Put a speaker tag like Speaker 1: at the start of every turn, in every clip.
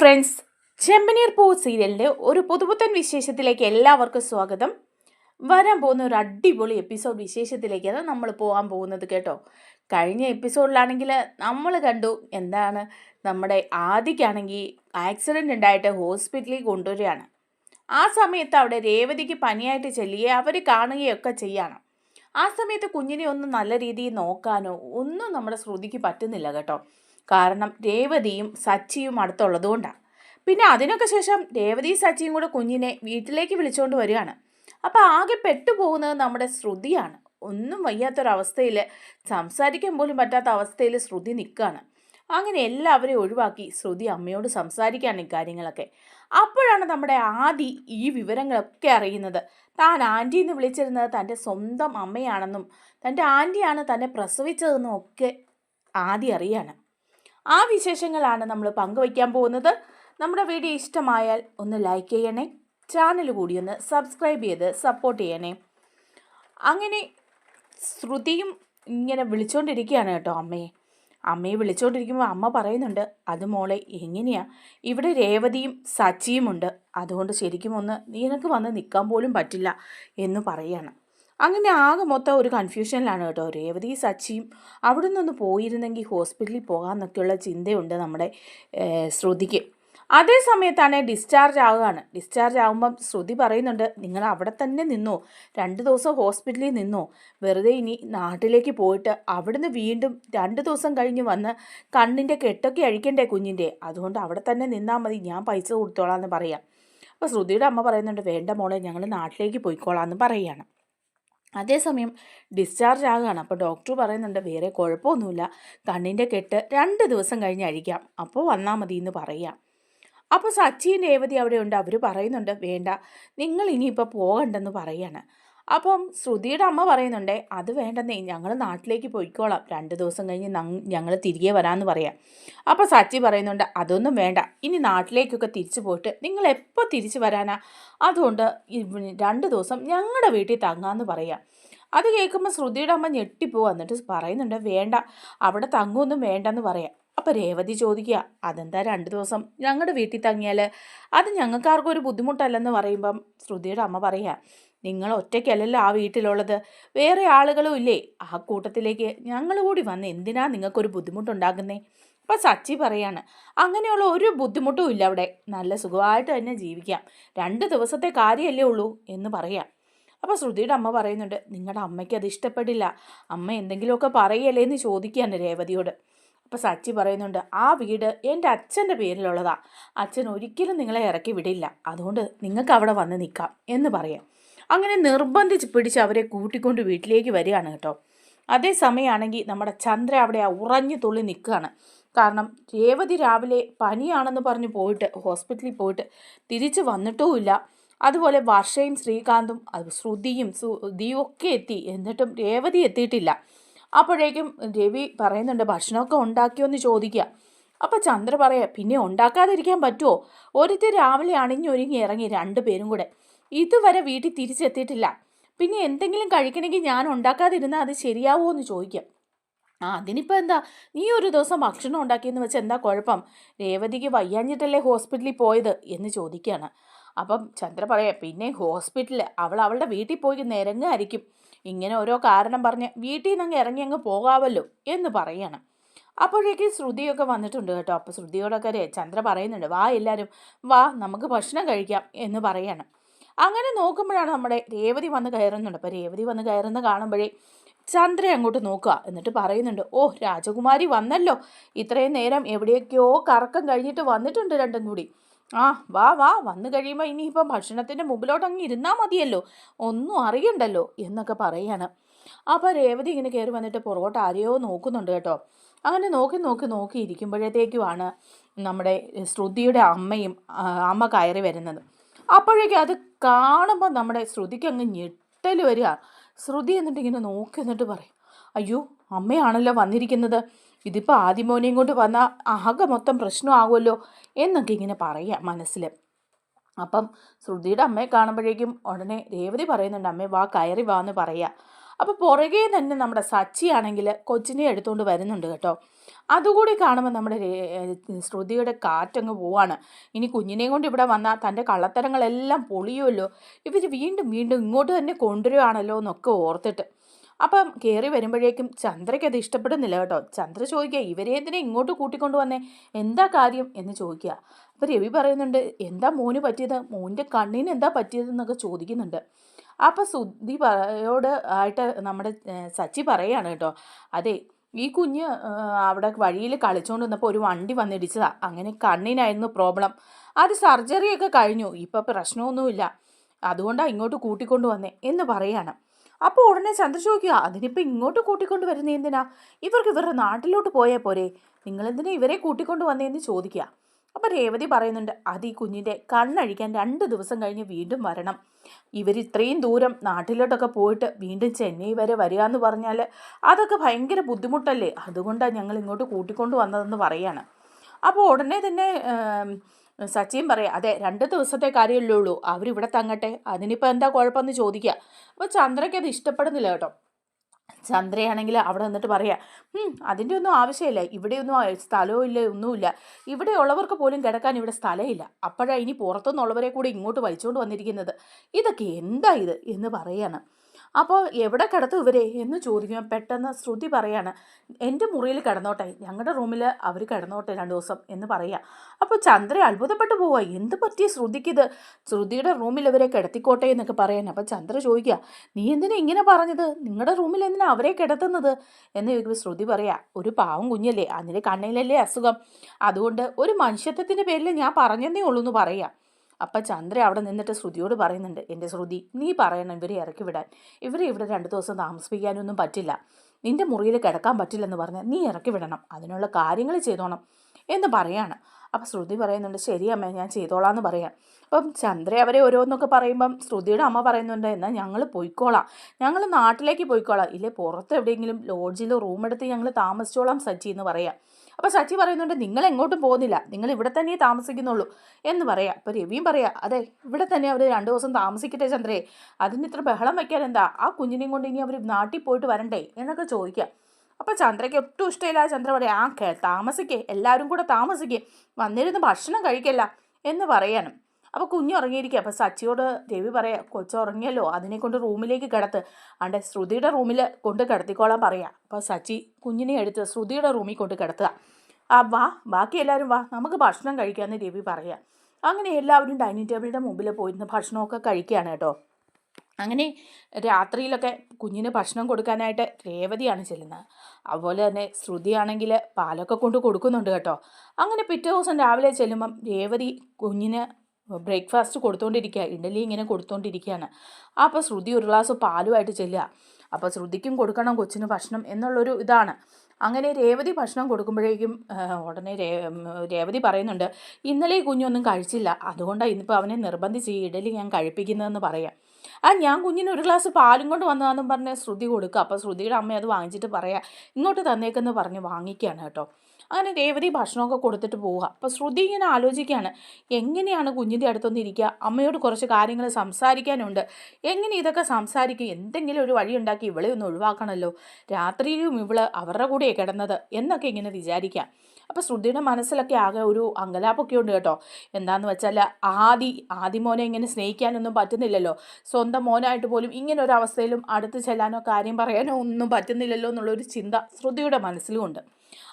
Speaker 1: Friends ചെമ്പനീർ പൂ സീരിയലിന്റെ ഒരു പുതുപുത്തൻ വിശേഷത്തിലേക്ക് എല്ലാവർക്കും സ്വാഗതം. വരാൻ പോകുന്ന ഒരു അടിപൊളി എപ്പിസോഡ് വിശേഷത്തിലേക്കാണ് നമ്മൾ പോകാൻ പോകുന്നത് കേട്ടോ. കഴിഞ്ഞ എപ്പിസോഡിലാണെങ്കിൽ നമ്മൾ കണ്ടു എന്താണ് നമ്മുടെ ആദിക്കാണെങ്കിൽ ആക്സിഡന്റ് ഉണ്ടായിട്ട് ഹോസ്പിറ്റലിൽ കൊണ്ടുവരികയാണ്. ആ സമയത്ത് അവിടെ രേവതിക്ക് പനിയായിട്ട് ചെല്ലുകയും അവർ കാണുകയൊക്കെ ചെയ്യണം. ആ സമയത്ത് കുഞ്ഞിനെ ഒന്ന് നല്ല രീതിയിൽ നോക്കാനോ ഒന്നും നമ്മുടെ ശ്രുതിക്ക് പറ്റുന്നില്ല കേട്ടോ. കാരണം രേവതിയും സച്ചിയും അടുത്തുള്ളതുകൊണ്ടാണ് പിന്നെ അതിനൊക്കെ ശേഷം രേവതിയും സച്ചിയും കൂടെ കുഞ്ഞിനെ വീട്ടിലേക്ക് വിളിച്ചുകൊണ്ട് വരികയാണ്. അപ്പോൾ ആകെ പെട്ടുപോകുന്നത് നമ്മുടെ ശ്രുതിയാണ്. ഒന്നും വയ്യാത്തൊരവസ്ഥയിൽ സംസാരിക്കാൻ പോലും പറ്റാത്ത അവസ്ഥയിൽ ശ്രുതി നിൽക്കുകയാണ് അങ്ങനെ എല്ലാവരെയും ഒഴിവാക്കി ശ്രുതി അമ്മയോട് സംസാരിക്കുകയാണ് ഇക്കാര്യങ്ങളൊക്കെ അപ്പോഴാണ് നമ്മുടെ ആദി ഈ വിവരങ്ങളൊക്കെ അറിയുന്നത്. താൻ ആന്റി എന്ന് വിളിച്ചിരുന്നത് തന്റെ സ്വന്തം അമ്മയാണെന്നും തന്റെ ആന്റിയാണ് തന്നെ പ്രസവിച്ചതെന്നും ഒക്കെ ആദി അറിയാണ്. ആ വിശേഷങ്ങളാണ് നമ്മൾ പങ്കുവയ്ക്കാൻ പോകുന്നത്. നമ്മുടെ വീഡിയോ ഇഷ്ടമായാൽ ഒന്ന് ലൈക്ക് ചെയ്യണേ. ചാനൽ കൂടി ഒന്ന് സബ്സ്ക്രൈബ് ചെയ്ത് സപ്പോർട്ട് ചെയ്യണേ. അങ്ങനെ ശ്രുതിയും ഇങ്ങനെ വിളിച്ചുകൊണ്ടിരിക്കുകയാണ് കേട്ടോ അമ്മയെ. അമ്മയെ വിളിച്ചുകൊണ്ടിരിക്കുമ്പോൾ അമ്മ പറയുന്നുണ്ട് അത് മോളെ എങ്ങനെയാ? ഇവിടെ രേവതിയും സച്ചിയുമുണ്ട് അതുകൊണ്ട് ശരിക്കും ഒന്ന് നിനക്ക് വന്ന് നിൽക്കാൻ പോലും പറ്റില്ല എന്ന് പറയാണ്. അങ്ങനെ ആകെ മൊത്തം ഒരു കൺഫ്യൂഷനിലാണ് കേട്ടോ. രേവതി സച്ചിയും അവിടെ നിന്നൊന്ന് പോയിരുന്നെങ്കിൽ ഹോസ്പിറ്റലിൽ പോകാമെന്നൊക്കെയുള്ള ചിന്തയുണ്ട് നമ്മുടെ ശ്രുതിക്ക്. അതേ സമയത്താണ് ഡിസ്ചാർജ് ആവുകയാണ്. ഡിസ്ചാർജ് ആകുമ്പം ശ്രുതി പറയുന്നുണ്ട് നിങ്ങൾ അവിടെ തന്നെ നിന്നോ. രണ്ട് ദിവസം ഹോസ്പിറ്റലിൽ നിന്നോ. വെറുതെ ഇനി നാട്ടിലേക്ക് പോയിട്ട് അവിടുന്ന് വീണ്ടും രണ്ട് ദിവസം കഴിഞ്ഞ് വന്ന് കണ്ണിന്റെ കെട്ടൊക്കെ അഴിക്കണ്ടേ കുഞ്ഞിന്റെ? അതുകൊണ്ട് അവിടെ തന്നെ നിന്നാൽ മതി. ഞാൻ പൈസ കൊടുത്തോളാം എന്ന് പറയാം. അപ്പോൾ ശ്രുതിയുടെ അമ്മ പറയുന്നുണ്ട് വേണ്ട മോളെ ഞങ്ങൾ നാട്ടിലേക്ക് പോയിക്കോളാം എന്ന് പറയുകയാണ് അതേസമയം ഡിസ്ചാർജ് ആകുകയാണ് അപ്പോൾ ഡോക്ടർ പറയുന്നുണ്ട് വേറെ കുഴപ്പമൊന്നുമില്ല. കണ്ണിന്റെ കെട്ട് രണ്ട് ദിവസം കഴിഞ്ഞ് അഴിക്കാം. അപ്പോൾ വന്നാൽ മതി എന്ന് പറയാം. അപ്പോൾ സച്ചിൻ രേവതി അവിടെ ഉണ്ട്. അവർ പറയുന്നുണ്ട് വേണ്ട നിങ്ങൾ ഇനിയിപ്പോൾ പോകണ്ടെന്ന് പറയാണ്. അപ്പം ശ്രുതിയുടെ അമ്മ പറയുന്നുണ്ടേ അത് വേണ്ടെന്നേ ഞങ്ങൾ നാട്ടിലേക്ക് പോയിക്കോളാം. രണ്ട് ദിവസം കഴിഞ്ഞ് ഞങ്ങൾ തിരികെ വരാമെന്ന് പറയാം. അപ്പോൾ സച്ചി പറയുന്നുണ്ട് അതൊന്നും വേണ്ട. ഇനി നാട്ടിലേക്കൊക്കെ തിരിച്ചു പോയിട്ട് നിങ്ങൾ എപ്പോൾ തിരിച്ചു വരാനാ? അതുകൊണ്ട് രണ്ട് ദിവസം ഞങ്ങളുടെ വീട്ടിൽ തങ്ങാമെന്ന് പറയാം. അത് കേൾക്കുമ്പോൾ ശ്രുതിയുടെ അമ്മ ഞെട്ടിപ്പോവും. എന്നിട്ട് പറയുന്നുണ്ട് വേണ്ട അവിടെ തങ്ങുമൊന്നും വേണ്ടെന്ന് പറയാം. അപ്പോൾ രേവതി ചോദിക്കുക അതെന്താ രണ്ട് ദിവസം ഞങ്ങളുടെ വീട്ടിൽ തങ്ങിയാൽ അത് ഞങ്ങൾക്കാർക്കും ഒരു ബുദ്ധിമുട്ടല്ലെന്ന് പറയുമ്പം ശ്രുതിയുടെ അമ്മ പറയുക നിങ്ങൾ ഒറ്റയ്ക്കല്ലല്ലോ ആ വീട്ടിലുള്ളത്. വേറെ ആളുകളും ഇല്ലേ? ആ കൂട്ടത്തിലേക്ക് ഞങ്ങൾ കൂടി വന്ന് എന്തിനാ നിങ്ങൾക്കൊരു ബുദ്ധിമുട്ടുണ്ടാകുന്നേ അപ്പം സച്ചി പറയാണ് അങ്ങനെയുള്ള ഒരു ബുദ്ധിമുട്ടും ഇല്ല അവിടെ. നല്ല സുഖമായിട്ട് തന്നെ ജീവിക്കാം. രണ്ട് ദിവസത്തെ കാര്യമല്ലേ ഉള്ളൂ എന്ന് പറയാം. അപ്പോൾ ശ്രുതിയുടെ അമ്മ പറയുന്നുണ്ട് നിങ്ങളുടെ അമ്മയ്ക്ക് അത് ഇഷ്ടപ്പെടില്ല. അമ്മ എന്തെങ്കിലുമൊക്കെ പറയല്ലേ എന്ന് ചോദിക്കുകയാണ് രേവതിയോട്. അപ്പോൾ സച്ചി പറയുന്നുണ്ട് ആ വീട് എന്റെ അച്ഛന്റെ പേരിലുള്ളതാണ് അച്ഛൻ ഒരിക്കലും നിങ്ങളെ ഇറക്കി വിടില്ല. അതുകൊണ്ട് നിങ്ങൾക്ക് അവിടെ വന്ന് നിൽക്കാം എന്ന് പറയാം. അങ്ങനെ നിർബന്ധിച്ച് പിടിച്ച് അവരെ കൂട്ടിക്കൊണ്ട് വീട്ടിലേക്ക് വരികയാണ് കേട്ടോ. അതേ സമയമാണെങ്കിൽ നമ്മുടെ ചന്ദ്ര അവിടെ ഉറഞ്ഞു തുള്ളി നിൽക്കുകയാണ്. കാരണം രേവതി രാവിലെ പനിയാണെന്ന് പറഞ്ഞ് പോയിട്ട് ഹോസ്പിറ്റലിൽ പോയിട്ട് തിരിച്ച് വന്നിട്ടുമില്ല അതുപോലെ വർഷയും ശ്രീകാന്തും ശ്രുതിയും സുധിയും ഒക്കെ എത്തി. എന്നിട്ടും രേവതി എത്തിയിട്ടില്ല. അപ്പോഴേക്കും രവി പറയുന്നുണ്ട് ഭക്ഷണമൊക്കെ ഉണ്ടാക്കിയോ എന്ന് ചോദിക്കുക അപ്പോൾ ചന്ദ്ര പറയാ പിന്നെ ഉണ്ടാക്കാതിരിക്കാൻ പറ്റുമോ ഒരുത്തി രാവിലെ അണിഞ്ഞൊരുങ്ങി ഇറങ്ങി രണ്ട് പേരും കൂടെ. ഇതുവരെ വീട്ടിൽ തിരിച്ചെത്തിയിട്ടില്ല. പിന്നെ എന്തെങ്കിലും കഴിക്കണമെങ്കിൽ ഞാൻ ഉണ്ടാക്കാതിരുന്നാൽ അത് ശരിയാവോ എന്ന് ചോദിക്കാം. ആ അതിനിപ്പോൾ എന്താ? നീ ഒരു ദിവസം ഭക്ഷണം ഉണ്ടാക്കിയെന്ന് വെച്ചാൽ എന്താ കുഴപ്പം? രേവതിക്ക് വയ്യാഞ്ഞിട്ടല്ലേ ഹോസ്പിറ്റലിൽ പോയത് എന്ന് ചോദിക്കുകയാണ് അപ്പം ചന്ദ്ര പറയാം പിന്നെ ഹോസ്പിറ്റലിൽ അവൾ അവളുടെ വീട്ടിൽ പോയി നിരങ്ങായിരിക്കും. ഇങ്ങനെ ഓരോ കാരണം പറഞ്ഞ് വീട്ടിൽ നിന്ന് അങ്ങ് ഇറങ്ങി അങ്ങ് പോകാമല്ലോ എന്ന് പറയുകയാണ് അപ്പോഴേക്ക് ശ്രുതിയൊക്കെ വന്നിട്ടുണ്ട് കേട്ടോ. അപ്പോൾ ശ്രുതിയോടൊക്കെ ചന്ദ്ര പറയുന്നുണ്ട് വാ എല്ലാവരും വാ നമുക്ക് ഭക്ഷണം കഴിക്കാം എന്ന് പറയാണ്. അങ്ങനെ നോക്കുമ്പോഴാണ് നമ്മുടെ രേവതി വന്ന് കയറുന്നുണ്ട്. അപ്പോൾ രേവതി വന്ന് കയറുന്ന കാണുമ്പോഴേ ചന്ദ്ര അങ്ങോട്ട് നോക്കുക. എന്നിട്ട് പറയുന്നുണ്ട് ഓ രാജകുമാരി വന്നല്ലോ. ഇത്രയും നേരം എവിടെയൊക്കെയോ കറക്കം കഴിഞ്ഞിട്ട് വന്നിട്ടുണ്ട് രണ്ടും കൂടി. ആ വാ വാ. വന്നു കഴിയുമ്പോൾ ഇനിയിപ്പം ഭക്ഷണത്തിന്റെ മുമ്പിലോട്ട് അങ്ങ് ഇരുന്നാൽ മതിയല്ലോ. ഒന്നും അറിയണ്ടല്ലോ എന്നൊക്കെ പറയാണ്. അപ്പോൾ രേവതി ഇങ്ങനെ കയറി വന്നിട്ട് പുറകോട്ട് ആരെയോ നോക്കുന്നുണ്ട് കേട്ടോ. അങ്ങനെ നോക്കി നോക്കി നോക്കി ഇരിക്കുമ്പോഴത്തേക്കുമാണ് നമ്മുടെ ശ്രുതിയുടെ അമ്മയും അമ്മ കയറി വരുന്നത്. അപ്പോഴേക്കും അത് കാണുമ്പോൾ നമ്മുടെ ശ്രുതിക്ക് അങ്ങ് ഞെട്ടൽ വരിക. ശ്രുതി എന്നിട്ട് ഇങ്ങനെ നോക്കി എന്നിട്ട് പറയും അയ്യോ അമ്മയാണല്ലോ വന്നിരിക്കുന്നത്. ഇതിപ്പോൾ ആദ്യമോനെയും കൊണ്ട് വന്നാൽ ആകെ മൊത്തം പ്രശ്നമാകുമല്ലോ എന്നൊക്കെ ഇങ്ങനെ പറയാം മനസ്സിൽ അപ്പം ശ്രുതിയുടെ അമ്മയെ കാണുമ്പോഴേക്കും ഉടനെ രേവതി പറയുന്നുണ്ട് അമ്മേ വാ കയറി വാ എന്ന് പറയുക അപ്പോൾ പുറകെ തന്നെ നമ്മുടെ സച്ചിയാണെങ്കിൽ കൊച്ചിനെ എടുത്തുകൊണ്ട് വരുന്നുണ്ട് കേട്ടോ. അതുകൂടി കാണുമ്പോൾ നമ്മുടെ ശ്രുതിയുടെ കാറ്റങ്ങ് പോവാണ്. ഇനി കുഞ്ഞിനെയും കൊണ്ട് ഇവിടെ വന്നാൽ തന്റെ കള്ളത്തരങ്ങളെല്ലാം പൊളിയുമല്ലോ ഇവർ വീണ്ടും വീണ്ടും ഇങ്ങോട്ട് തന്നെ കൊണ്ടുവരുവാണല്ലോ എന്നൊക്കെ ഓർത്തിട്ട്. അപ്പം കയറി വരുമ്പോഴേക്കും ചന്ദ്രയ്ക്ക് അത് ഇഷ്ടപ്പെടുന്നില്ല കേട്ടോ. ചന്ദ്ര ചോദിക്കുക ഇവരെ എന്തിനെ ഇങ്ങോട്ട് കൂട്ടിക്കൊണ്ട് വന്നേ? എന്താ കാര്യം? എന്ന് ചോദിക്കുക. അപ്പം രവി പറയുന്നുണ്ട് എന്താ മോന് പറ്റിയത്? മോന്റെ കണ്ണിന് എന്താ പറ്റിയതെന്നൊക്കെ ചോദിക്കുന്നുണ്ട്. അപ്പം സുദ്ധി പറയോട് ആയിട്ട് നമ്മുടെ സച്ചി പറയാണ് കേട്ടോ അതെ ഈ കുഞ്ഞ് അവിടെ വഴിയിൽ കളിച്ചുകൊണ്ട് വന്നപ്പോൾ ഒരു വണ്ടി വന്നിടിച്ചതാണ് അങ്ങനെ കണ്ണിനായിരുന്നു പ്രോബ്ലം അത് സർജറിയൊക്കെ കഴിഞ്ഞു ഇപ്പം പ്രശ്നമൊന്നുമില്ല അതുകൊണ്ടാണ് ഇങ്ങോട്ട് കൂട്ടിക്കൊണ്ട് വന്നേ എന്ന് പറയാണ്. അപ്പോൾ ഉടനെ ചന്ദ്ര ചോദിക്കുക അതിനിപ്പോൾ ഇങ്ങോട്ട് കൂട്ടിക്കൊണ്ട് വരുന്നത് എന്തിനാ? ഇവർക്ക് ഇവരുടെ നാട്ടിലോട്ട് പോയാൽ പോരെ നിങ്ങളെന്തിനാ ഇവരെ കൂട്ടിക്കൊണ്ട് വന്നേന്ന് ചോദിക്കുക അപ്പോൾ രേവതി പറയുന്നുണ്ട് അത് ഈ കുഞ്ഞിന്റെ കണ്ണഴിക്കാൻ രണ്ട് ദിവസം കഴിഞ്ഞ് വീണ്ടും വരണം. ഇവർ ഇത്രയും ദൂരം നാട്ടിലോട്ടൊക്കെ പോയിട്ട് വീണ്ടും ചെന്നൈ വരെ വരിക എന്ന് പറഞ്ഞാൽ അതൊക്കെ ഭയങ്കര ബുദ്ധിമുട്ടല്ലേ? അതുകൊണ്ടാണ് ഞങ്ങൾ ഇങ്ങോട്ട് കൂട്ടിക്കൊണ്ട് വന്നതെന്ന് പറയാണ്. അപ്പോൾ ഉടനെ തന്നെ സച്ചിൻ പറയാം അതെ രണ്ട് ദിവസത്തെ കാര്യമല്ലേ ഉള്ളൂ. അവരിവിടെ തങ്ങട്ടെ. അതിനിപ്പോൾ എന്താ കുഴപ്പമെന്ന് ചോദിക്കുക അപ്പോൾ ചന്ദ്രയ്ക്ക് അത് ഇഷ്ടപ്പെടുന്നില്ല കേട്ടോ. ചന്ദ്രയാണെങ്കിൽ അവിടെ നിന്നിട്ട് പറയാം "ഉം, അതിന്റെ ഒന്നും ആവശ്യമില്ല. ഇവിടെയൊന്നും സ്ഥലവും ഇല്ല ഒന്നുമില്ല. ഇവിടെ ഉള്ളവർക്ക് പോലും കിടക്കാൻ ഇവിടെ സ്ഥലമില്ല. അപ്പോഴാണ് ഇനി പുറത്തുനിന്നുള്ളവരെ കൂടി ഇങ്ങോട്ട് വലിച്ചുകൊണ്ട് വന്നിരിക്കുന്നത്. ഇതൊക്കെ എന്താ ഇത്? എന്ന് പറയാണ്. അപ്പോൾ എവിടെ കിടത്തും ഇവരെ എന്ന് ചോദിക്കുമ്പോൾ പെട്ടെന്ന് ശ്രുതി പറയാണ് എന്റെ മുറിയിൽ കിടന്നോട്ടെ. ഞങ്ങളുടെ റൂമിൽ അവർ കിടന്നോട്ടെ രണ്ട് ദിവസം എന്ന് പറയുക അപ്പോൾ ചന്ദ്ര അത്ഭുതപ്പെട്ടു പോവുക എന്ത് പറ്റിയ ശ്രുതിക്കിത്? ശ്രുതിയുടെ റൂമിൽ ഇവരെ കിടത്തിക്കോട്ടെ എന്നൊക്കെ പറയാൻ. അപ്പോൾ ചന്ദ്ര ചോദിക്കുക നീ എന്തിനാ ഇങ്ങനെ പറഞ്ഞത്? നിങ്ങളുടെ റൂമിൽ എന്തിനാ അവരെ കിടത്തുന്നത്? എന്ന് ചോദിക്കുമ്പോൾ ശ്രുതി പറയുക ഒരു പാവം കുഞ്ഞല്ലേ. അതിന്റെ കണ്ണിലല്ലേ അസുഖം. അതുകൊണ്ട് ഒരു മനുഷ്യത്വത്തിന്റെ പേരിൽ ഞാൻ പറഞ്ഞതേ ഉള്ളൂ എന്ന് പറയാം. അപ്പം ചന്ദ്ര അവിടെ നിന്നിട്ട് ശ്രുതിയോട് പറയുന്നുണ്ട് എന്റെ ശ്രുതി നീ പറയണം ഇവരെ ഇറക്കി വിടാൻ. ഇവരെ ഇവിടെ രണ്ട് ദിവസം താമസിപ്പിക്കാനൊന്നും പറ്റില്ല. നിന്റെ മുറിയിൽ കിടക്കാൻ പറ്റില്ലെന്ന് പറഞ്ഞാൽ നീ ഇറക്കി വിടണം. അതിനുള്ള കാര്യങ്ങൾ ചെയ്തോണം. എന്ന് പറയാണ്. അപ്പം ശ്രുതി പറയുന്നുണ്ട് ശരി അമ്മ ഞാൻ ചെയ്തോളാം എന്ന് പറയാം. അപ്പം ചന്ദ്ര അവരെ ഓരോന്നൊക്കെ പറയുമ്പം ശ്രുതിയുടെ അമ്മ പറയുന്നുണ്ട് എന്നാൽ ഞങ്ങൾ പോയിക്കോളാം. ഞങ്ങൾ നാട്ടിലേക്ക് പോയിക്കോളാം. ഇല്ലേ പുറത്ത് എവിടെയെങ്കിലും ലോഡ്ജിൽ റൂം എടുത്ത് ഞങ്ങൾ താമസിച്ചോളാം സച്ചി എന്ന് പറയാം. അപ്പോൾ സച്ചി പറയുന്നുണ്ട് നിങ്ങൾ എങ്ങോട്ടും പോകുന്നില്ല. നിങ്ങൾ ഇവിടെ തന്നെ താമസിക്കുന്നുള്ളൂ. എന്ന് പറയാം. അപ്പോൾ രവിയും പറയാം അതെ ഇവിടെ തന്നെ അവർ രണ്ട് ദിവസം താമസിക്കട്ടെ ചന്ദ്രയെ അതിന് ഇത്ര ബഹളം വയ്ക്കാൻ എന്താ? ആ കുഞ്ഞിനെയും കൊണ്ട് ഇനി അവർ നാട്ടിൽ പോയിട്ട് വരണ്ടേ? എന്നൊക്കെ ചോദിക്കാം. അപ്പോൾ ചന്ദ്രയ്ക്ക് ഒട്ടും ഇഷ്ടമില്ല ചന്ദ്ര പറയാം ആ കേ താമസിക്കേ എല്ലാവരും കൂടെ താമസിക്കേ വന്നിരുന്ന് ഭക്ഷണം കഴിക്കല്ല എന്ന് പറയാനും. അപ്പോൾ കുഞ്ഞുറങ്ങിയിരിക്കുക അപ്പോൾ സച്ചിയോട് ദേവി പറയാം കൊച്ചു ഉറങ്ങിയല്ലോ അതിനെ കൊണ്ട് റൂമിലേക്ക് കിടത്ത്. അണ്ടെ ശ്രുതിയുടെ റൂമിൽ കൊണ്ട് കിടത്തിക്കോളാൻ പറയാം. അപ്പോൾ സച്ചി കുഞ്ഞിനെ എടുത്ത് ശ്രുതിയുടെ റൂമിൽ കൊണ്ട് കിടത്തുക. ആ വാ ബാക്കി എല്ലാവരും വാ നമുക്ക് ഭക്ഷണം കഴിക്കാമെന്ന് ദേവി പറയാം. അങ്ങനെ എല്ലാവരും ഡൈനിങ് ടേബിളിന്റെ മുമ്പിൽ പോയിരുന്ന് ഭക്ഷണമൊക്കെ കഴിക്കുകയാണ് കേട്ടോ. അങ്ങനെ രാത്രിയിലൊക്കെ കുഞ്ഞിന് ഭക്ഷണം കൊടുക്കാനായിട്ട് രേവതിയാണ് ചെല്ലുന്നത്. അതുപോലെ തന്നെ ശ്രുതിയാണെങ്കിൽ പാലൊക്കെ കൊണ്ട് കൊടുക്കുന്നുണ്ട് കേട്ടോ. അങ്ങനെ പിറ്റേ ദിവസം രാവിലെ ചെല്ലുമ്പം രേവതി കുഞ്ഞിന് ബ്രേക്ക്ഫാസ്റ്റ് കൊടുത്തുകൊണ്ടിരിക്കുക ഇഡലി ഇങ്ങനെ കൊടുത്തുകൊണ്ടിരിക്കുകയാണ് അപ്പോൾ ശ്രുതി ഒരു ഗ്ലാസ് പാലുമായിട്ട് ചെല്ലുക. അപ്പോൾ ശ്രുതിക്കും കൊടുക്കണം കൊച്ചിന് ഭക്ഷണം എന്നുള്ളൊരു ഇതാണ്. അങ്ങനെ രേവതി ഭക്ഷണം കൊടുക്കുമ്പോഴേക്കും ഉടനെ രേവതി പറയുന്നുണ്ട് ഇന്നലെ കുഞ്ഞൊന്നും കഴിച്ചില്ല. അതുകൊണ്ടാണ് ഇന്നിപ്പോൾ അവനെ നിർബന്ധിച്ച് ഇഡലി ഞാൻ കഴിപ്പിക്കുന്നതെന്ന് പറയാം. ആ ഞാൻ കുഞ്ഞിന് ഒരു ഗ്ലാസ് പാലും കൊണ്ട് വന്നതാണെന്നും പറഞ്ഞ് ശ്രുതി കൊടുക്കുക. അപ്പോൾ ശ്രുതിയുടെ അമ്മ അത് വാങ്ങിച്ചിട്ട് പറയാം ഇങ്ങോട്ട് തന്നേക്കെന്ന് പറഞ്ഞ് വാങ്ങിക്കുകയാണ് കേട്ടോ. അങ്ങനെ രേവതി ഭക്ഷണമൊക്കെ കൊടുത്തിട്ട് പോവുക. അപ്പോൾ ശ്രുതി ഇങ്ങനെ ആലോചിക്കുകയാണ് എങ്ങനെയാണ് കുഞ്ഞിന്റെ അടുത്തൊന്ന് ഇരിക്കുക? അമ്മയോട് കുറച്ച് കാര്യങ്ങൾ സംസാരിക്കാനുണ്ട്. എങ്ങനെ ഇതൊക്കെ സംസാരിക്കും? എന്തെങ്കിലും ഒരു വഴി ഉണ്ടാക്കി ഇവളെ ഒന്ന് ഒഴിവാക്കണമല്ലോ രാത്രിയിലും ഇവൾ അവരുടെ കൂടെയാണ് കിടന്നത് എന്നൊക്കെ ഇങ്ങനെ വിചാരിക്കാം. അപ്പോൾ ശ്രുതിയുടെ മനസ്സിലൊക്കെ ആകെ ഒരു അങ്കലാപ്പൊക്കെ ഉണ്ട് കേട്ടോ. എന്താണെന്ന് വെച്ചാൽ ആദി ആദി മോനെ ഇങ്ങനെ സ്നേഹിക്കാനൊന്നും പറ്റുന്നില്ലല്ലോ. സ്വന്തം മോനായിട്ട് പോലും ഇങ്ങനെ ഒരു അവസ്ഥയിലും അടുത്ത് ചെല്ലാനോ കാര്യം പറയാനോ ഒന്നും പറ്റുന്നില്ലല്ലോ എന്നുള്ളൊരു ചിന്ത ശ്രുതിയുടെ മനസ്സിലുമുണ്ട്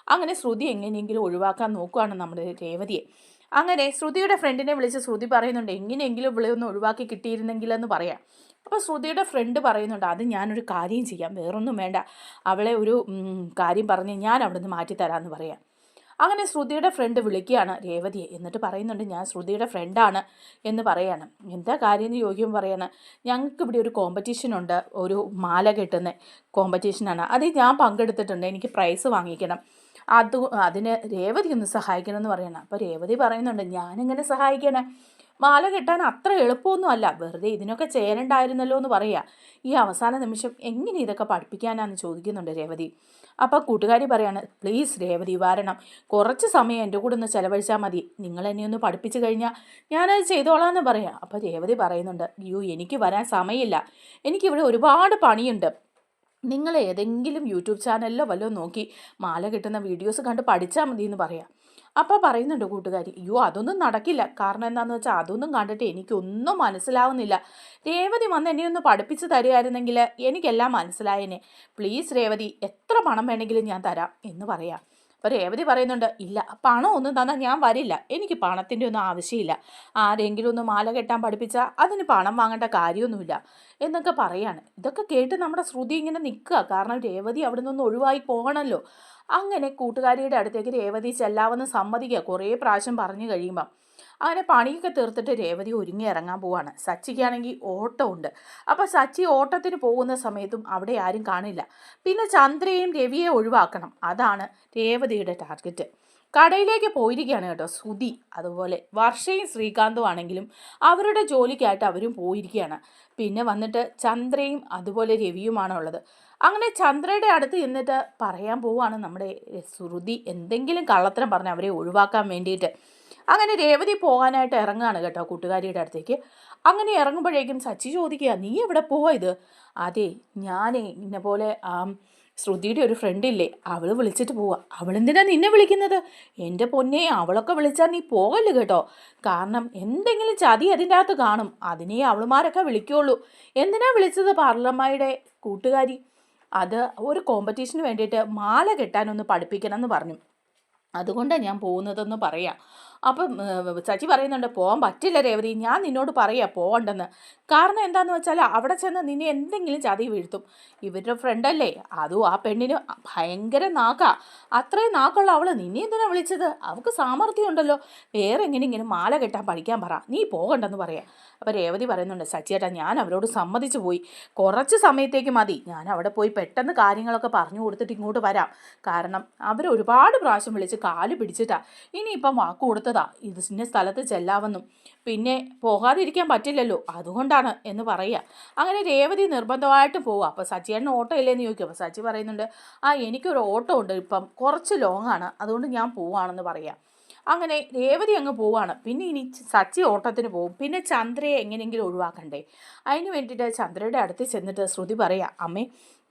Speaker 1: അങ്ങനെ ശ്രുതി എങ്ങനെയെങ്കിലും ഒഴിവാക്കാൻ നോക്കുകയാണ് നമ്മുടെ രേവതിയെ. അങ്ങനെ ശ്രുതിയുടെ ഫ്രണ്ടിനെ വിളിച്ച് ശ്രുതി പറയുന്നുണ്ട് എങ്ങനെയെങ്കിലും ഇവിടെ ഒന്ന് ഒഴിവാക്കി കിട്ടിയിരുന്നെങ്കിലെന്ന് പറയാം. അപ്പോൾ ശ്രുതിയുടെ ഫ്രണ്ട് പറയുന്നുണ്ട് അത് ഞാനൊരു കാര്യം ചെയ്യാം വേറൊന്നും വേണ്ട. അവളെ ഒരു കാര്യം പറഞ്ഞ് ഞാൻ അവിടുന്ന് മാറ്റിത്തരാമെന്ന് പറയാം. അങ്ങനെ ശ്രുതിയുടെ ഫ്രണ്ട് വിളിക്കുകയാണ്. രേവതിയെ എന്നിട്ട് പറയുന്നുണ്ട് ഞാൻ ശ്രുതിയുടെ ഫ്രണ്ടാണ് എന്ന് പറയാണ്. എന്താ കാര്യം എന്ന് ചോദിക്കുമ്പോൾ പറയാണ് ഞങ്ങൾക്ക് ഇവിടെ ഒരു കോമ്പറ്റീഷൻ ഉണ്ട്. ഒരു മാല കെട്ടുന്ന കോമ്പറ്റീഷനാണ് അതിൽ ഞാൻ പങ്കെടുത്തിട്ടുണ്ട്. എനിക്ക് പ്രൈസ് വാങ്ങിക്കണം. അത് അതിന് രേവതി ഒന്ന് സഹായിക്കണം എന്ന് പറയണം. അപ്പോൾ രേവതി പറയുന്നുണ്ട് ഞാനെങ്ങനെ സഹായിക്കണം? മാല കെട്ടാൻ അത്ര എളുപ്പമൊന്നും അല്ല വെറുതെ ഇതിനൊക്കെ ചേരണ്ടായിരുന്നല്ലോ എന്ന് പറയുക ഈ അവസാന നിമിഷം എങ്ങനെ ഇതൊക്കെ പഠിപ്പിക്കാനാന്ന് ചോദിക്കുന്നുണ്ട് രേവതി. അപ്പോൾ കൂട്ടുകാരി പറയാണ് പ്ലീസ് രേവതി വരണം. കുറച്ച് സമയം എന്റെ കൂടെ ഒന്ന് ചിലവഴിച്ചാൽ മതി. നിങ്ങൾ എന്നെ ഒന്ന് പഠിപ്പിച്ചു കഴിഞ്ഞാൽ ഞാനത് ചെയ്തോളാമെന്ന് പറയാം. അപ്പോൾ രേവതി പറയുന്നുണ്ട് അയ്യോ എനിക്ക് വരാൻ സമയമില്ല. എനിക്കിവിടെ ഒരുപാട് പണിയുണ്ട്. നിങ്ങൾ ഏതെങ്കിലും യൂട്യൂബ് ചാനലിലോ വല്ലതും നോക്കി മാല കിട്ടുന്ന വീഡിയോസ് കണ്ട് പഠിച്ചാൽ മതി എന്ന് പറയാം. അപ്പോൾ പറയുന്നുണ്ട് കൂട്ടുകാരി അയ്യോ അതൊന്നും നടക്കില്ല. കാരണം എന്താണെന്ന് വെച്ചാൽ അതൊന്നും കണ്ടിട്ട് എനിക്കൊന്നും മനസ്സിലാവുന്നില്ല. രേവതി വന്ന് എന്നെ ഒന്ന് പഠിപ്പിച്ച് തരുമായിരുന്നെങ്കിൽ എനിക്കെല്ലാം മനസ്സിലായേനെ. പ്ലീസ് രേവതി എത്ര പണം വേണമെങ്കിലും ഞാൻ തരാം എന്ന് പറയാം. അപ്പോൾ രേവതി പറയുന്നുണ്ട് ഇല്ല പണം ഒന്നും തന്നാൽ ഞാൻ വരില്ല. എനിക്ക് പണത്തിന്റെ ഒന്നും ആവശ്യമില്ല. ആരെങ്കിലും ഒന്ന് മാല കെട്ടാൻ പഠിപ്പിച്ചാൽ അതിന് പണം വാങ്ങേണ്ട കാര്യമൊന്നുമില്ല. എന്നൊക്കെ പറയാണ്. ഇതൊക്കെ കേട്ട് നമ്മുടെ ശ്രുതി ഇങ്ങനെ നിൽക്കുക. കാരണം രേവതി അവിടെ നിന്ന് ഒഴിവായി പോകണമല്ലോ അങ്ങനെ കൂട്ടുകാരിയുടെ അടുത്തേക്ക് രേവതി ചെല്ലാവെന്ന് സമ്മതിക്കുക. കുറേ പ്രാവശ്യം പറഞ്ഞു കഴിയുമ്പം. അങ്ങനെ പണിയൊക്കെ തീർത്തിട്ട് രേവതി ഒരുങ്ങി ഇറങ്ങാൻ പോവാണ്. സച്ചിക്കാണെങ്കിൽ ഓട്ടമുണ്ട് അപ്പോൾ സച്ചി ഓട്ടത്തിന് പോകുന്ന സമയത്തും അവിടെ ആരും കാണില്ല. പിന്നെ ചന്ദ്രയും രവിയെ ഒഴിവാക്കണം. അതാണ് രേവതിയുടെ ടാർഗറ്റ്. കടയിലേക്ക് പോയിരിക്കുകയാണ് കേട്ടോ സുധി. അതുപോലെ വർഷയും ശ്രീകാന്തും ആണെങ്കിലും അവരുടെ ജോലിക്കായിട്ട് അവരും പോയിരിക്കുകയാണ്. പിന്നെ വന്നിട്ട് ചന്ദ്രയും അതുപോലെ രവിയുമാണ് ഉള്ളത്. അങ്ങനെ ചന്ദ്രയുടെ അടുത്ത് എന്നിട്ട് പറയാൻ പോവാണ് നമ്മുടെ ശ്രുതി എന്തെങ്കിലും കള്ളത്തരം പറഞ്ഞ് അവരെ ഒഴിവാക്കാൻ വേണ്ടിയിട്ട്. അങ്ങനെ രേവതി പോകാനായിട്ട് ഇറങ്ങുകയാണ് കേട്ടോ കൂട്ടുകാരിയുടെ അടുത്തേക്ക്. അങ്ങനെ ഇറങ്ങുമ്പോഴേക്കും സച്ചി ചോദിക്കുക നീ എവിടെ പോവാ ഇത്? അതെ ഞാനേ ഇന്ന പോലെ ശ്രുതിയുടെ ഒരു ഫ്രണ്ട് ഇല്ലേ അവൾ വിളിച്ചിട്ട് പോവാ. അവളെന്തിനാ നിന്നെ വിളിക്കുന്നത്? എന്റെ പൊന്നെ അവളൊക്കെ വിളിച്ചാൽ നീ പോകല്ലേ കേട്ടോ. കാരണം എന്തെങ്കിലും ചതി അതിന്റെ അകത്ത് കാണും. അതിനെ അവളുമാരൊക്കെ വിളിക്കുള്ളൂ. എന്തിനാ വിളിച്ചത് പാർലമ്മയുടെ കൂട്ടുകാരി? അത് ഒരു കോമ്പറ്റീഷന് വേണ്ടിയിട്ട് മാല കെട്ടാനൊന്ന് പഠിപ്പിക്കണം എന്ന് പറഞ്ഞു. അതുകൊണ്ടാണ് ഞാൻ പോകുന്നതെന്ന് പറയാം. അപ്പം ചച്ചി പറയുന്നുണ്ട് പോകാൻ പറ്റില്ല രേവതി ഞാൻ നിന്നോട് പറയാ പോകണ്ടെന്ന് കാരണം എന്താണെന്ന് വെച്ചാൽ അവിടെ ചെന്ന് നിന്നെ എന്തെങ്കിലും ചതി വീഴ്ത്തും. ഇവരുടെ ഫ്രണ്ടല്ലേ അതും ആ പെണ്ണിന് ഭയങ്കര നാക്കാ. അത്രയും നാക്കുള്ള അവൾ നിന്നെ എന്തിനാ വിളിച്ചത്? അവൾക്ക് സാമർഥ്യം ഉണ്ടല്ലോ. വേറെ എങ്ങനെ ഇങ്ങനെ മാല കെട്ടാൻ പഠിക്കാൻ പറ. നീ പോകണ്ടെന്ന് പറയാം. അപ്പോൾ രേവതി പറയുന്നുണ്ട് സച്ചിയേട്ടാ ഞാൻ അവരോട് സമ്മതിച്ചു പോയി. കുറച്ച് സമയത്തേക്ക് മതി. ഞാൻ അവിടെ പോയി പെട്ടെന്ന് കാര്യങ്ങളൊക്കെ പറഞ്ഞു കൊടുത്തിട്ട് ഇങ്ങോട്ട് വരാം. കാരണം അവരൊരുപാട് പ്രാവശ്യം വിളിച്ച് കാൽ പിടിച്ചിട്ടാ. ഇനിയിപ്പം വാക്ക് കൊടുത്തതാ ഇത് ഇതിന്റെ സ്ഥലത്ത് ചെല്ലാവെന്നും പിന്നെ പോകാതിരിക്കാൻ പറ്റില്ലല്ലോ. അതുകൊണ്ടാണ് എന്ന് പറയുക. അങ്ങനെ രേവതി നിർബന്ധമായിട്ട് പോവുക. അപ്പോൾ സച്ചിയേട്ടന് ഓട്ടോ ഇല്ലേന്ന് ചോദിക്കും അപ്പോൾ സച്ചി പറയുന്നുണ്ട് ആ എനിക്കൊരു ഓട്ടോ ഉണ്ട്. ഇപ്പം കുറച്ച് ലോങ്ങാണ് അതുകൊണ്ട് ഞാൻ പോവുകയാണെന്ന് പറയാം. അങ്ങനെ രേവതി അങ്ങ് പോവാണ്. പിന്നെ ഇനി സച്ചി ഓട്ടത്തിന് പോകും. പിന്നെ ചന്ദ്രയെ എങ്ങനെയെങ്കിലും ഒഴിവാക്കണ്ടേ. അതിന് വേണ്ടിയിട്ട് ചന്ദ്രയുടെ അടുത്ത് ചെന്നിട്ട് ശ്രുതി പറയാം അമ്മേ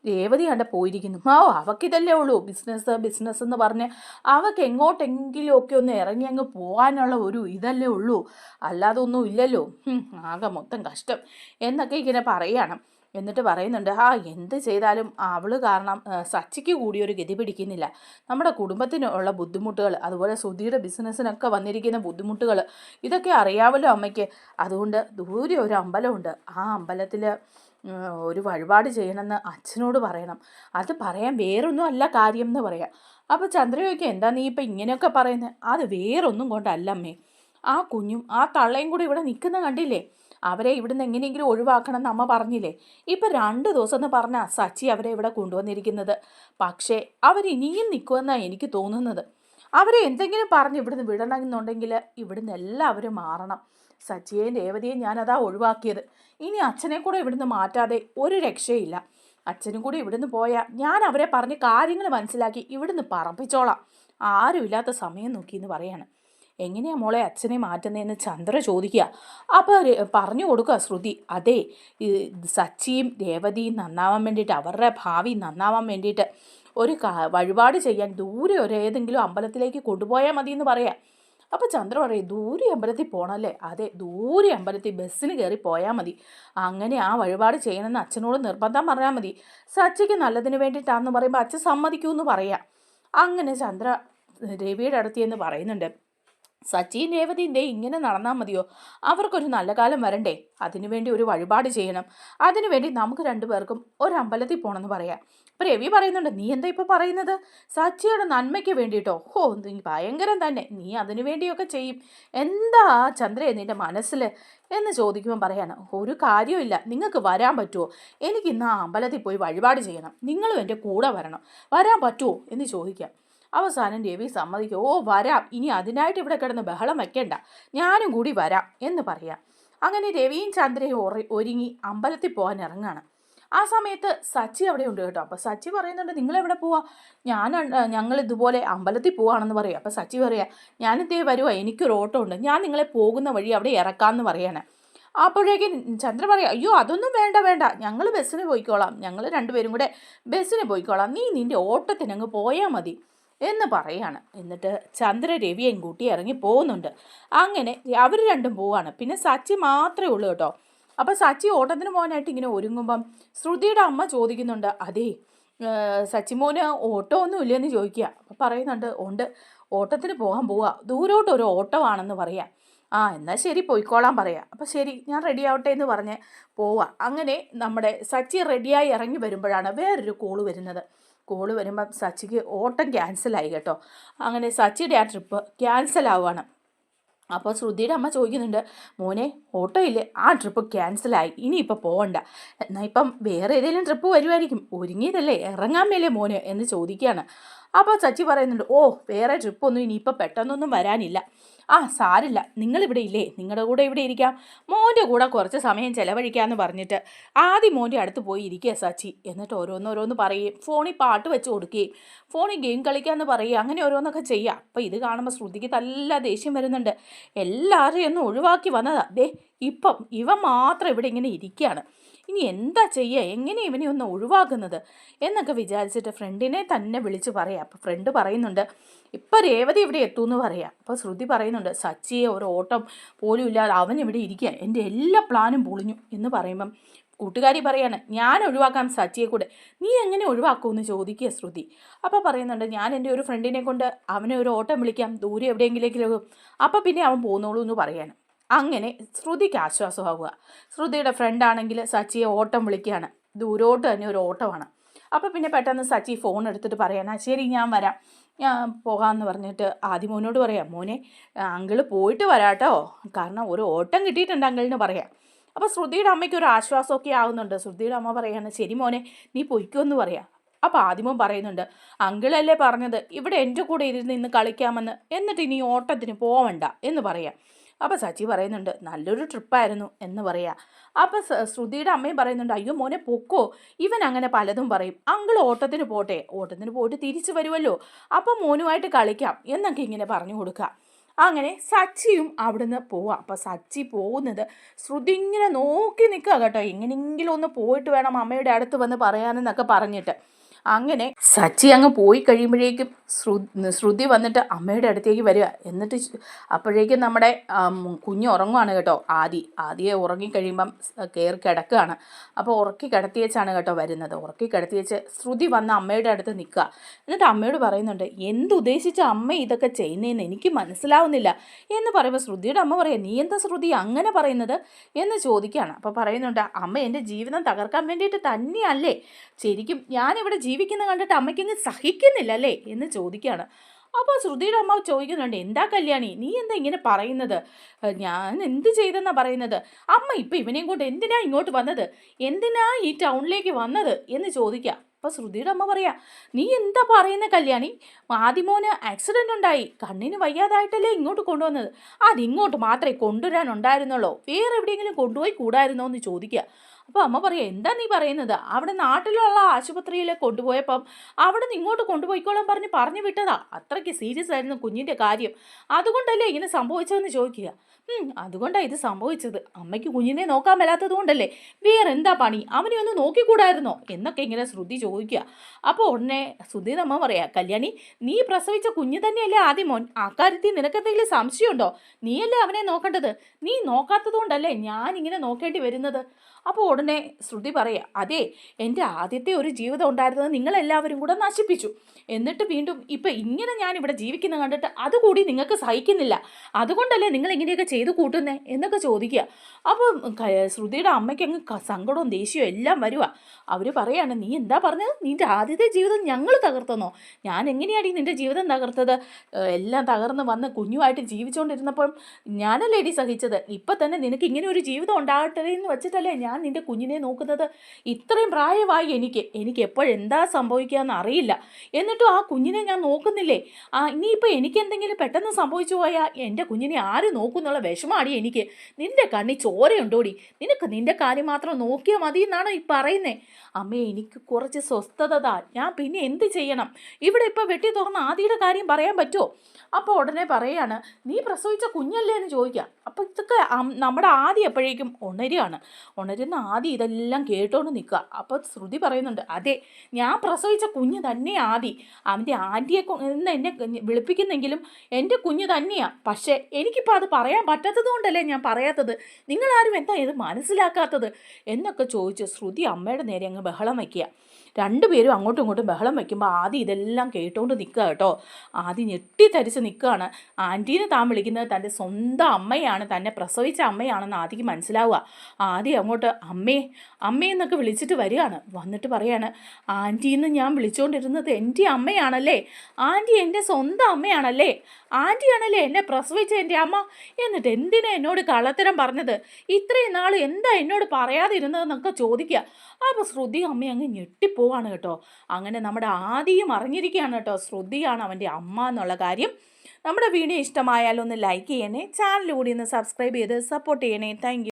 Speaker 1: രേവതി കണ്ട പോയിരിക്കുന്നു. ആ അവക്കിതല്ലേ ഉള്ളൂ. ബിസിനസ് ബിസിനസ് എന്ന് പറഞ്ഞ് അവക്ക് എങ്ങോട്ടെങ്കിലും ഒക്കെ ഒന്ന് ഇറങ്ങി അങ്ങ് പോകാനുള്ള ഒരു ഇതല്ലേ ഉള്ളൂ. അല്ലാതെ ഒന്നും ഇല്ലല്ലോ. ആകെ മൊത്തം കഷ്ടം. എന്നൊക്കെ ഇങ്ങനെ പറയണം. എന്നിട്ട് പറയുന്നുണ്ട് ആ എന്ത് ചെയ്താലും അവൾ കാരണം സച്ചിക്ക് കൂടി ഒരു ഗതി പിടിക്കുന്നില്ല. നമ്മുടെ കുടുംബത്തിനുള്ള ബുദ്ധിമുട്ടുകൾ അതുപോലെ സുധിയുടെ ബിസിനസ്സിനൊക്കെ വന്നിരിക്കുന്ന ബുദ്ധിമുട്ടുകൾ ഇതൊക്കെ അറിയാമല്ലോ അമ്മയ്ക്ക്. അതുകൊണ്ട് ദൂരെ ഒരു അമ്പലമുണ്ട്. ആ അമ്പലത്തിൽ ഒരു വഴിപാട് ചെയ്യണമെന്ന് അച്ഛനോട് പറയണം. അത് പറയാൻ വേറൊന്നും അല്ല കാര്യം എന്ന് പറയാം. അപ്പോൾ ചന്ദ്രയൊക്കെ എന്താ നീ ഇപ്പം ഇങ്ങനെയൊക്കെ പറയുന്നത് അത് വേറൊന്നും കൊണ്ടല്ല അമ്മേ. ആ കുഞ്ഞും ആ തള്ളയും കൂടി ഇവിടെ നിൽക്കുന്ന കണ്ടില്ലേ? അവരെ ഇവിടുന്ന് എങ്ങനെയെങ്കിലും ഒഴിവാക്കണം എന്ന് അമ്മ പറഞ്ഞില്ലേ? ഇപ്പം രണ്ട് ദിവസം എന്ന് പറഞ്ഞാൽ സച്ചി അവരെ ഇവിടെ കൊണ്ടുവന്നിരിക്കുന്നത്. പക്ഷേ അവരിനിയും നിൽക്കുമെന്നാണ് എനിക്ക് തോന്നുന്നത്. അവരെ എന്തെങ്കിലും പറഞ്ഞ് ഇവിടുന്ന് വിടണമെന്നുണ്ടെങ്കിൽ ഇവിടുന്ന് എല്ലാവരും മാറണം. സച്ചിയെയും രേവതിയെയും ഞാനതാ ഒഴിവാക്കിയത്. ഇനി അച്ഛനെ കൂടെ ഇവിടുന്ന് മാറ്റാതെ ഒരു രക്ഷയില്ല. അച്ഛനും കൂടി ഇവിടുന്ന് പോയാൽ ഞാൻ അവരെ പറഞ്ഞ് കാര്യങ്ങൾ മനസ്സിലാക്കി ഇവിടുന്ന് പറപ്പിച്ചോളാം ആരുമില്ലാത്ത സമയം നോക്കി എന്ന് പറയാണ്. എങ്ങനെയാ മോളെ അച്ഛനെ മാറ്റുന്നതെന്ന് ചന്ദ്ര ചോദിക്കുക. അപ്പോൾ പറഞ്ഞു കൊടുക്കുക ശ്രുതി. അതെ സച്ചിയും രേവതിയും നന്നാവാൻ വേണ്ടിയിട്ട് അവരുടെ ഭാവി നന്നാവാൻ വേണ്ടിയിട്ട് ഒരു വഴിപാട് ചെയ്യാൻ ദൂരെ ഒരു ഏതെങ്കിലും അമ്പലത്തിലേക്ക് കൊണ്ടുപോയാൽ മതി എന്ന് പറയാം. അപ്പോൾ ചന്ദ്ര പറയും ദൂരെ അമ്പലത്തിൽ പോകണമല്ലേ അതെ ദൂരെ അമ്പലത്തിൽ ബസ്സിന് കയറി പോയാൽ മതി. അങ്ങനെ ആ വഴിപാട് ചെയ്യണമെന്ന് അച്ഛനോട് നിർബന്ധം പറഞ്ഞാൽ മതി. സച്ചിക്ക് നല്ലതിന് വേണ്ടിയിട്ടാണെന്ന് പറയുമ്പോൾ അച്ഛൻ സമ്മതിക്കൂ എന്ന് പറയാം. അങ്ങനെ ചന്ദ്ര രവിയുടെ അടുത്ത് എന്ന് പറയുന്നുണ്ട്. സച്ചിൻ രേവതിന്റെ ഇങ്ങനെ നടന്നാൽ മതിയോ? അവർക്കൊരു നല്ല കാലം വരണ്ടേ? അതിനുവേണ്ടി ഒരു വഴിപാട് ചെയ്യണം. അതിനുവേണ്ടി നമുക്ക് രണ്ടുപേർക്കും ഒരു അമ്പലത്തിൽ പോകണമെന്ന് പറയാം. അപ്പം രവി പറയുന്നുണ്ട് നീ എന്താ ഇപ്പോൾ പറയുന്നത്? സച്ചിയുടെ നന്മയ്ക്ക് വേണ്ടിയിട്ടോ ഹോ നീ ഭയങ്കരം തന്നെ. നീ അതിനു വേണ്ടിയൊക്കെ ചെയ്യും. എന്താ ചന്ദ്രയെ നിന്റെ മനസ്സിൽ എന്ന് ചോദിക്കുമ്പോൾ പറയാണ് ഒരു കാര്യമില്ല നിങ്ങൾക്ക് വരാൻ പറ്റുമോ എനിക്ക് ഇന്ന് ആ അമ്പലത്തിൽ പോയി വഴിപാട് ചെയ്യണം. നിങ്ങളും എന്റെ കൂടെ വരണം. വരാൻ പറ്റുമോ എന്ന് ചോദിക്കാം. അവസാനം രവി സമ്മതിക്കും. ഓ വരാം. ഇനി അതിനായിട്ട് ഇവിടെ കിടന്ന് ബഹളം വെക്കണ്ട. ഞാനും കൂടി വരാം എന്ന് പറയാം. അങ്ങനെ രവിയും ചന്ദ്രയും ഒരുങ്ങി അമ്പലത്തിൽ പോകാൻ ഇറങ്ങാണ്. ആ സമയത്ത് സച്ചി അവിടെ ഉണ്ട് കേട്ടോ. അപ്പോൾ സച്ചി പറയുന്നുണ്ട് നിങ്ങൾ എവിടെ പോവാ? ഞാൻ ഞങ്ങൾ ഇതുപോലെ അമ്പലത്തിൽ പോവാണെന്ന് പറയുക അപ്പോൾ സച്ചി പറയാ ഞാനിതേ വരുവാ. എനിക്കൊരു ഓട്ടോ ഉണ്ട്. ഞാൻ നിങ്ങളെ പോകുന്ന വഴി അവിടെ ഇറക്കാമെന്ന് പറയാണ്. അപ്പോഴേക്കും ചന്ദ്ര പറയാം അയ്യോ അതൊന്നും വേണ്ട വേണ്ട. ഞങ്ങൾ ബസ്സിന് പോയിക്കോളാം. ഞങ്ങൾ രണ്ടുപേരും കൂടെ ബസ്സിന് പോയിക്കോളാം. നീ നിന്റെ ഓട്ടത്തിനങ്ങ് പോയാൽ മതി. എന്ന് പറയാണ്. എന്നിട്ട് ചന്ദ്ര രവിയും കൂട്ടി ഇറങ്ങി പോകുന്നുണ്ട്. അങ്ങനെ അവർ രണ്ടും പോവാണ്. പിന്നെ സച്ചി മാത്രമേ ഉള്ളൂ കേട്ടോ. അപ്പോൾ സച്ചി ഓട്ടത്തിന് പോകാനായിട്ട് ഇങ്ങനെ ഒരുങ്ങുമ്പം ശ്രുതിയുടെ അമ്മ ചോദിക്കുന്നുണ്ട് അതേ സച്ചി മോന് ഓട്ടോ ഒന്നും ഇല്ലെന്ന് ചോദിക്കുക അപ്പോൾ പറയുന്നുണ്ട് ഉണ്ട് ഓട്ടത്തിന് പോകാൻ പോവുക ദൂരോട്ട് ഒരു ഓട്ടോ ആണെന്ന് പറയാം. ആ എന്നാൽ ശരി പോയിക്കോളാൻ പറയാം. അപ്പോൾ ശരി ഞാൻ റെഡി ആവട്ടെ എന്ന് പറഞ്ഞ് പോവാ. അങ്ങനെ നമ്മുടെ സച്ചി റെഡിയായി ഇറങ്ങി വരുമ്പോഴാണ് വേറൊരു കോൾ വരുന്നത്. കോൾ വരുമ്പം സച്ചിക്ക് ഓട്ടം ക്യാൻസലായി കേട്ടോ. അങ്ങനെ സച്ചിയുടെ ആ ട്രിപ്പ് ക്യാൻസൽ ആവുകയാണ് അപ്പോൾ ശ്രുതിയുടെ അമ്മ ചോദിക്കുന്നുണ്ട് മോനെ ഓട്ടോ ഇല്ലേ? ആ ട്രിപ്പ് ക്യാൻസലായി ഇനിയിപ്പോൾ പോകണ്ട എന്നാൽ ഇപ്പം വേറെ ഏതെങ്കിലും ട്രിപ്പ് വരുമായിരിക്കും ഒരുങ്ങിയതല്ലേ? ഇറങ്ങാൻ മേലേ മോനെ എന്ന് ചോദിക്കുകയാണ്. അപ്പോൾ സച്ചി പറയുന്നുണ്ട് ഓ വേറെ ട്രിപ്പൊന്നും ഇനിയിപ്പോൾ പെട്ടെന്നൊന്നും വരാനില്ല. ആ സാരില്ല. നിങ്ങളിവിടെ ഇല്ലേ? നിങ്ങളുടെ കൂടെ ഇവിടെ ഇരിക്കാം. മോന്റെ കൂടെ കുറച്ച് സമയം ചിലവഴിക്കാമെന്ന് പറഞ്ഞിട്ട് ആദ്യം മോന്റെ അടുത്ത് പോയി ഇരിക്കുക സച്ചി. എന്നിട്ട് ഓരോന്നോരോന്ന് പറയുകയും ഫോണിൽ പാട്ട് വെച്ച് കൊടുക്കുകയും ഫോണിൽ ഗെയിം കളിക്കാമെന്ന് പറയുക അങ്ങനെ ഓരോന്നൊക്കെ ചെയ്യുക അപ്പോൾ ഇത് കാണുമ്പോൾ ശ്രുതിക്ക് നല്ല ദേഷ്യം വരുന്നുണ്ട്. എല്ലാവരെയും ഒന്ന് ഒഴിവാക്കി വന്നതാ. ദേ ഇപ്പം ഇവ മാത്രം ഇവിടെ ഇങ്ങനെ ഇരിക്കുകയാണ്. ഇനി എന്താ ചെയ്യുക എങ്ങനെ ഇവനെ ഒന്ന് ഒഴിവാക്കുന്നത്? എന്നൊക്കെ വിചാരിച്ചിട്ട് ഫ്രണ്ടിനെ തന്നെ വിളിച്ച് പറയാം. അപ്പോൾ ഫ്രണ്ട് പറയുന്നുണ്ട് ഇപ്പം രേവതി ഇവിടെ എത്തും എന്ന് പറയാം. അപ്പോൾ ശ്രുതി പറയുന്നുണ്ട് സച്ചിയെ ഒരു ഓട്ടം പോലും ഇല്ലാതെ അവൻ ഇവിടെ ഇരിക്കുക എന്റെ എല്ലാ പ്ലാനും പൊളിഞ്ഞു എന്ന് പറയുമ്പം കൂട്ടുകാരി പറയാണ് ഞാൻ ഒഴിവാക്കാം സച്ചിയെ കൂടെ. നീ എങ്ങനെ ഒഴിവാക്കുമെന്ന് ചോദിക്കുക ശ്രുതി. അപ്പോൾ പറയുന്നുണ്ട് ഞാൻ എന്റെ ഒരു ഫ്രണ്ടിനെ കൊണ്ട് അവനെ ഒരു ഓട്ടം വിളിക്കാം ദൂരെ എവിടെയെങ്കിലേക്കും അപ്പോൾ പിന്നെ അവൻ പോകുന്നുള്ളൂ എന്ന് പറയാണ്. അങ്ങനെ ശ്രുതിക്ക് ആശ്വാസമാവുക. ശ്രുതിയുടെ ഫ്രണ്ടാണെങ്കിൽ സച്ചിയെ ഓട്ടം വിളിക്കുകയാണ്. ദൂരോട്ട് തന്നെ ഒരു ഓട്ടമാണ്. അപ്പോൾ പിന്നെ പെട്ടെന്ന് സച്ചി ഫോൺ എടുത്തിട്ട് പറയാനാ ശരി ഞാൻ വരാം. ഞാൻ പോകാമെന്ന് പറഞ്ഞിട്ട് ആദ്യം മോനോട് പറയാം മോനെ അങ്കിൾ പോയിട്ട് വരാട്ടോ. കാരണം ഒരു ഓട്ടം കിട്ടിയിട്ടുണ്ട് അങ്കിളിന് പറയാം അപ്പോൾ ശ്രുതിയുടെ അമ്മയ്ക്ക് ഒരു ആശ്വാസമൊക്കെ ആവുന്നുണ്ട്. ശ്രുതിയുടെ അമ്മ പറയാണ് ശരി മോനെ നീ പൊയ്ക്കുമെന്ന് പറയാം. അപ്പോൾ ആദ്യമോ പറയുന്നുണ്ട് അങ്കിളല്ലേ പറഞ്ഞത് ഇവിടെ എന്റെ കൂടെ ഇരുന്ന് ഇന്ന് കളിക്കാമെന്ന്. എന്നിട്ട് ഇനി ഓട്ടത്തിന് പോവണ്ട എന്ന് പറയാം. അപ്പോൾ സച്ചി പറയുന്നുണ്ട് നല്ലൊരു ട്രിപ്പായിരുന്നു എന്ന് പറയുക അപ്പോൾ ശ്രുതിയുടെ അമ്മയും പറയുന്നുണ്ട് അയ്യോ മോനെ പൊക്കോ ഇവൻ അങ്ങനെ പലതും പറയും. അങ്കിൾ ഓട്ടത്തിന് പോട്ടെ ഓട്ടത്തിന് പോയിട്ട് തിരിച്ചു വരുമല്ലോ അപ്പോൾ മോനുമായിട്ട് കളിക്കാം എന്നൊക്കെ ഇങ്ങനെ പറഞ്ഞു കൊടുക്കുക അങ്ങനെ സച്ചിയും അവിടുന്ന് പോവാം. അപ്പോൾ സച്ചി പോകുന്നത് ശ്രുതി ഇങ്ങനെ നോക്കി നിൽക്കുക കേട്ടോ. എങ്ങനെയെങ്കിലും ഒന്ന് പോയിട്ട് വേണം അമ്മയുടെ അടുത്ത് വന്ന് പറയാനെന്നൊക്കെ പറഞ്ഞിട്ട്. അങ്ങനെ സച്ചി അങ്ങ് പോയി കഴിയുമ്പോഴേക്കും ശ്രുതി വന്നിട്ട് അമ്മയുടെ അടുത്തേക്ക് വരിക. എന്നിട്ട് അപ്പോഴേക്കും നമ്മുടെ കുഞ്ഞ് ഉറങ്ങുവാണ് കേട്ടോ. ആദി ആദിയെ ഉറങ്ങിക്കഴിയുമ്പം കയറി കിടക്കുകയാണ്. അപ്പോൾ ഉറക്കി കിടത്തിയേച്ചാണ് കേട്ടോ വരുന്നത്. ഉറക്കി കിടത്തിയേച്ച് ശ്രുതി വന്ന് അമ്മയുടെ അടുത്ത് നിൽക്കുക. എന്നിട്ട് അമ്മയോട് പറയുന്നുണ്ട് എന്തുദ്ദേശിച്ച അമ്മ ഇതൊക്കെ ചെയ്യുന്നതെന്ന് എനിക്ക് മനസ്സിലാവുന്നില്ല. എന്ന് പറയുമ്പോൾ ശ്രുതിയുടെ അമ്മ പറയാം നീ എന്താ ശ്രുതി അങ്ങനെ പറയുന്നത്? എന്ന് ചോദിക്കുകയാണ്. അപ്പോൾ പറയുന്നുണ്ട് അമ്മ എന്റെ ജീവിതം തകർക്കാൻ വേണ്ടിയിട്ട് തന്നെയല്ലേ? ശരിക്കും ഞാനിവിടെ ജീവിക്കുന്ന കണ്ടിട്ട് അമ്മയ്ക്കങ്ങ് സഹിക്കുന്നില്ല അല്ലേ എന്ന് ചോദിക്കുകയാണ്. അപ്പോൾ ശ്രുതിയുടെ അമ്മ ചോദിക്കുന്നുണ്ട് എന്താ കല്യാണി? നീ എന്താ ഇങ്ങനെ പറയുന്നത്? ഞാൻ എന്ത് ചെയ്തെന്നാ പറയുന്നത്? അമ്മ ഇപ്പം ഇവനെയും കൊണ്ട് എന്തിനാ ഇങ്ങോട്ട് വന്നത്? എന്തിനാ ഈ ടൗണിലേക്ക് വന്നത്? എന്ന് ചോദിക്കുക. അപ്പോൾ ശ്രുതിയുടെ അമ്മ പറയാ നീ എന്താ പറയുന്ന കല്യാണി? ആദിമോന് ആക്സിഡന്റ് ഉണ്ടായി. കണ്ണിന് വയ്യാതായിട്ടല്ലേ ഇങ്ങോട്ട് കൊണ്ടുവന്നത്? അതിങ്ങോട്ട് മാത്രമേ കൊണ്ടുവരാനുണ്ടായിരുന്നുള്ളൂ? വേറെ എവിടെയെങ്കിലും കൊണ്ടുപോയി കൂടായിരുന്നോ? എന്ന് ചോദിക്കുക. അപ്പോൾ അമ്മ പറയുക എന്താ നീ പറയുന്നത്? അവിടെ നാട്ടിലുള്ള ആശുപത്രിയിൽ കൊണ്ടുപോയപ്പം അവിടെ നിന്ന് ഇങ്ങോട്ട് കൊണ്ടുപോയിക്കോളാൻ പറഞ്ഞ് പറഞ്ഞു വിട്ടതാ. അത്രയ്ക്ക് സീരിയസ് ആയിരുന്നു കുഞ്ഞിന്റെ കാര്യം. അതുകൊണ്ടല്ലേ ഇങ്ങനെ സംഭവിച്ചതെന്ന് ചോദിക്കുക? അതുകൊണ്ടാണ് ഇത് സംഭവിച്ചത്. അമ്മയ്ക്ക് കുഞ്ഞിനെ നോക്കാൻ മേലാത്തത് കൊണ്ടല്ലേ. വേറെ എന്താ പണി? അവനെ ഒന്ന് നോക്കിക്കൂടായിരുന്നോ? എന്നൊക്കെ ഇങ്ങനെ ശ്രുതി ചോദിക്കുക. അപ്പോൾ ഉടനെ ശ്രുതി നമ്മ പറയാ കല്യാണി നീ പ്രസവിച്ച കുഞ്ഞ് തന്നെയല്ലേ ആദ്യം മോൻ. അക്കാര്യത്തിൽ നിനക്കെന്തെങ്കിലും സംശയമുണ്ടോ? നീയല്ലേ അവനെ നോക്കേണ്ടത്? നീ നോക്കാത്തത് കൊണ്ടല്ലേ ഞാൻ ഇങ്ങനെ നോക്കേണ്ടി വരുന്നത്? അപ്പോൾ ഉടനെ ശ്രുതി പറയുക അതെ എന്റെ ആദ്യത്തെ ഒരു ജീവിതം ഉണ്ടായിരുന്നത് നിങ്ങളെല്ലാവരും കൂടെ നശിപ്പിച്ചു. എന്നിട്ട് വീണ്ടും ഇപ്പം ഇങ്ങനെ ഞാൻ ഇവിടെ ജീവിക്കുന്ന കണ്ടിട്ട് അതുകൂടി നിങ്ങൾക്ക് സഹിക്കുന്നില്ല. അതുകൊണ്ടല്ലേ നിങ്ങൾ ഇങ്ങനെയൊക്കെ ചെയ്ത് കൂട്ടുന്നേ? എന്നൊക്കെ ചോദിക്കുക. അപ്പോൾ ശ്രുതിയുടെ അമ്മയ്ക്ക് അങ്ങ് സങ്കടവും ദേഷ്യവും എല്ലാം വരുക അവർ പറയാണ് നീ എന്താ പറഞ്ഞത്? നിന്റെ ആദ്യത്തെ ജീവിതം ഞങ്ങൾ തകർത്തെന്നോ? ഞാൻ എങ്ങനെയാണ് നിന്റെ ജീവിതം തകർത്തത്? എല്ലാം തകർന്ന് വന്ന് കുഞ്ഞുമായിട്ട് ജീവിച്ചുകൊണ്ടിരുന്നപ്പോൾ ഞാനല്ലേ ഇടി സഹിച്ചത്? ഇപ്പം തന്നെ നിനക്ക് ഇങ്ങനെ ഒരു ജീവിതം ഉണ്ടാകട്ടെ എന്ന് വെച്ചിട്ടല്ലേ ഞാൻ നിന്റെ കുഞ്ഞിനെ നോക്കുന്നത് ഇത്രയും പ്രായമായി എനിക്ക്. എനിക്ക് എപ്പോഴെന്താ സംഭവിക്കുകയെന്ന് അറിയില്ല. എന്നിട്ടും ആ കുഞ്ഞിനെ ഞാൻ നോക്കുന്നില്ലേ? ആ ഇനിയിപ്പോൾ എനിക്ക് എന്തെങ്കിലും പെട്ടെന്ന് സംഭവിച്ചു പോയാൽ എന്റെ കുഞ്ഞിനെ ആര് നോക്കുന്നുള്ള വിഷമാടി എനിക്ക്. നിന്റെ കണ്ണി ചോരയുണ്ടോടി? നിനക്ക് നിന്റെ കാര്യം മാത്രം നോക്കിയാൽ മതി എന്നാണോ ഈ പറയുന്നേ? അമ്മേ എനിക്ക് കുറച്ച് സ്വസ്ഥത ഞാൻ പിന്നെ എന്ത് ചെയ്യണം? ഇവിടെ ഇപ്പോൾ വെട്ടി തുറന്ന് ആദിയുടെ കാര്യം പറയാൻ പറ്റുമോ അപ്പോൾ ഉടനെ പറയാണ് നീ പ്രസവിച്ച കുഞ്ഞല്ലേ? എന്ന് ചോദിക്കുക അപ്പോൾ ഇതൊക്കെ നമ്മുടെ ആദ്യം എപ്പോഴേക്കും ഉണരുകയാണ്. ഉണരുന്ന ആദി ഇതെല്ലാം കേട്ടോണ്ട് നിൽക്കുക അപ്പോൾ ശ്രുതി പറയുന്നുണ്ട് അതെ ഞാൻ പ്രസവിച്ച കുഞ്ഞ് തന്നെ ആദി. അവന്റെ ആന്റിയെ എന്ന് എന്നെ വിളിപ്പിക്കുന്നെങ്കിലും എന്റെ കുഞ്ഞ് തന്നെയാണ് പക്ഷേ എനിക്കിപ്പോൾ അത് പറയാൻ പറ്റാത്തത് കൊണ്ടല്ലേ ഞാൻ പറയാത്തത്? നിങ്ങളാരും എന്താ ഇത് മനസ്സിലാക്കാത്തത്? എന്നൊക്കെ ചോദിച്ച് ശ്രുതി അമ്മയുടെ നേരെ അങ്ങ് ബഹളം വയ്ക്കുക രണ്ടുപേരും അങ്ങോട്ടും ഇങ്ങോട്ടും ബഹളം വയ്ക്കുമ്പോൾ ആദ്യം ഇതെല്ലാം കേട്ടുകൊണ്ട് നിൽക്കുക കേട്ടോ. ആദ്യം ഞെട്ടിത്തരിച്ച് നിൽക്കുകയാണ് ആന്റീനെ താൻ വിളിക്കുന്നത് തന്റെ സ്വന്തം അമ്മയാണ് തന്നെ പ്രസവിച്ച അമ്മയാണെന്ന് ആദ്യം മനസ്സിലാവുക. ആദ്യം അങ്ങോട്ട് അമ്മേ അമ്മേ എന്നൊക്കെ വിളിച്ചിട്ട് വരികയാണ്. വന്നിട്ട് പറയാണ് ആന്റീന്ന് ഞാൻ വിളിച്ചുകൊണ്ടിരുന്നത് എന്റെ അമ്മയാണല്ലേ? ആന്റി എന്റെ സ്വന്തം അമ്മയാണല്ലേ? ആന്റിയാണല്ലേ എന്നെ പ്രസവിച്ച എന്റെ അമ്മ? എന്നിട്ട് എന്തിനാ എന്നോട് കള്ളത്തരം പറഞ്ഞത്? ഇത്രയും നാൾ എന്താ എന്നോട് പറയാതിരുന്നതെന്നൊക്കെ ചോദിക്കുക. അപ്പോൾ ശ്രുതി അമ്മ അങ്ങ് ഞെട്ടിപ്പോവാണ് കേട്ടോ. അങ്ങനെ നമ്മുടെ ആദിയും അറിഞ്ഞിരിക്കുകയാണ് കേട്ടോ. ശ്രുതിയാണ് അവന്റെ അമ്മ എന്നുള്ള കാര്യം. നമ്മുടെ വീഡിയോ ഇഷ്ടമായാലൊന്ന് ലൈക്ക് ചെയ്യണേ ചാനൽ കൂടി ഒന്ന് സബ്സ്ക്രൈബ് ചെയ്ത് സപ്പോർട്ട് ചെയ്യണേ. താങ്ക്